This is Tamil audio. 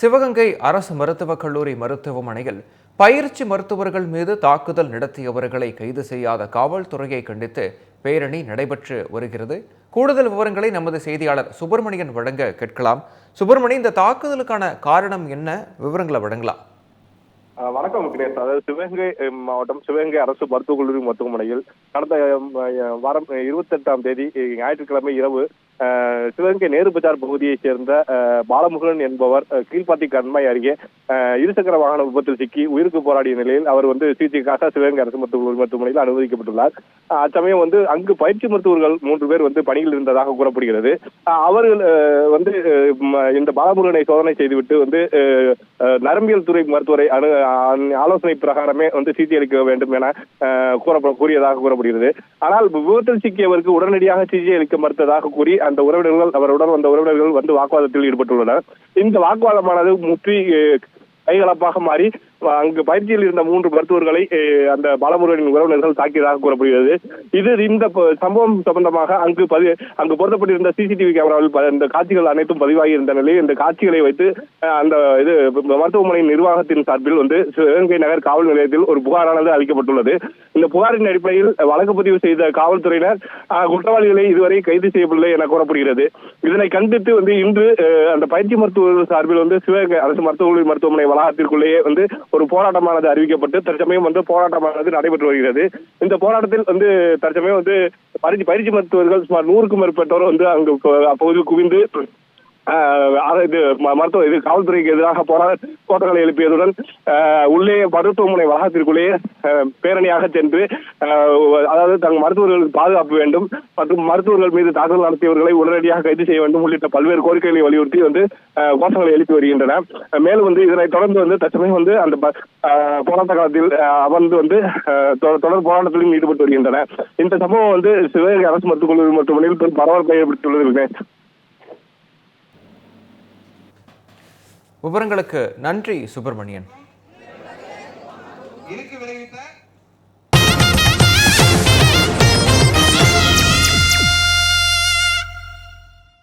சிவகங்கை அரசு மருத்துவக் கல்லூரி மருத்துவமனையில் பயிற்சி மருத்துவர்கள் மீது தாக்குதல் நடத்தியவர்களை கைது செய்யாத காவல்துறையை கண்டித்து பேரணி நடைபெற்று வருகிறது. கூடுதல் விவரங்களை நமது செய்தியாளர் சுப்பிரமணியன் வழங்க கேட்கலாம். சுப்பிரமணி இந்த தாக்குதலுக்கான காரணம் என்ன? விவரங்களை வழங்கலாம். வணக்கம் விக்னேஷ் அதாவது சிவகங்கை மாவட்டம் சிவகங்கை அரசு மருத்துவக் கல்லூரி மருத்துவமனையில் கடந்த வாரம் இருபத்தி எட்டாம் தேதி ஞாயிற்றுக்கிழமை இரவு சிவகங்கை நேரு பஜார் பகுதியைச் சேர்ந்த அஹ், பாலமுருகன் என்பவர் அஹ், கண்மை அருகே இருசக்கர வாகன விபத்தில் சிக்கி உயிருக்கு போராடிய நிலையில் அவர் வந்து சிகிச்சைக்காக சிவகங்கை அரசு மருத்துவக் மருத்துவமனையில் அனுமதிக்கப்பட்டுள்ளார். அச்சமயம் வந்து அங்கு பயிற்சி மருத்துவர்கள் மூன்று பேர் வந்து பணியில் இருந்ததாக கூறப்படுகிறது. அவர்கள் வந்து இந்த பாலமுருகனை சோதனை செய்துவிட்டு வந்து நரம்பியல் துறை மருத்துவரை அனு ஆலோசனை பிரகாரமே வந்து சிகிச்சை அளிக்க வேண்டும் என அஹ், கூறப்ப கூறியதாக கூறப்படுகிறது. ஆனால் விபத்தில் சிக்கியவருக்கு உடனடியாக சிகிச்சை அளிக்க மறுத்ததாக கூறி அந்த உறவினர்கள் அவருடன் வந்த உறவினர்கள் வந்து வாக்குவாதத்தில் ஈடுபட்டுள்ளனர். இந்த வாக்குவாதமானது முற்றி கைகலப்பாக மாறி அங்கு பயிற்சியில் இருந்த மூன்று மருத்துவர்களை அந்த பாலமுருகனின் உறவினர்கள் தாக்கியதாக கூறப்படுகிறது. இது இந்த சம்பவம் சம்பந்தமாக அங்கு பதி அங்கு பொருத்தப்பட்டிருந்த சிசிடிவி கேமராவில் ப- இந்த காட்சிகள் அனைத்தும் பதிவாகி இருந்த நிலையில் இந்த காட்சிகளை வைத்து அந்த இது மருத்துவமனையின் நிர்வாகத்தின் சார்பில் வந்து சிவகங்கை நகர் காவல் நிலையத்தில் ஒரு புகாரானது அளிக்கப்பட்டுள்ளது. இந்த புகாரின் அடிப்படையில் வழக்கு பதிவு செய்த காவல்துறையினர் குற்றவாளிகளை இதுவரை கைது செய்யவில்லை என கூறப்படுகிறது. இதனை கண்டித்து வந்து இன்று அந்த பயிற்சி மருத்துவர்கள் சார்பில் வந்து சிவகங்கை அரசு மருத்துவ மருத்துவமனை வளாகத்திற்குள்ளேயே வந்து ஒரு போராட்டமானது அறிவிக்கப்பட்டு தற்சமயம் வந்து போராட்டமானது நடைபெற்று வருகிறது. இந்த போராட்டத்தில் வந்து தற்சமயம் வந்து பயிற்சி பயிற்சி மருத்துவர்கள் சுமார் நூறுக்கும் மேற்பட்டோர் வந்து அங்கு அப்போது அப்பகுதியில் குவிந்து இது மருத்துவ இது காவல்துறைக்கு எதிராக போராட கோட்டங்களை எழுப்பியதுடன் ஆஹ், உள்ளே மருத்துவமனை வளாகத்திற்குள்ளேயே பேரணியாக சென்று ஆஹ், அதாவது தங்கள் மருத்துவர்களுக்கு பாதுகாப்பு வேண்டும் மற்றும் மருத்துவர்கள் மீது தாக்குதல் நடத்தியவர்களை உடனடியாக கைது செய்ய வேண்டும் உள்ளிட்ட பல்வேறு கோரிக்கைகளை வலியுறுத்தி வந்து கோஷங்களை எழுப்பி வருகின்றன. மேலும் வந்து இதனை தொடர்ந்து வந்து தற்சமயம் வந்து அந்த ஆஹ், போராட்ட காலத்தில் அமர்ந்து வந்து ஆஹ், தொடர் போராட்டத்திலும் ஈடுபட்டு வருகின்றன. இந்த சம்பவம் வந்து சிவகங்கை அரசு மருத்துவக் கல்லூரி மருத்துவமனையில் பெரும் பரபரப்பை ஏற்படுத்தியுள்ளது. விவரங்களுக்கு நன்றி சுப்பிரமணியன். இருக்கு விளைவித்த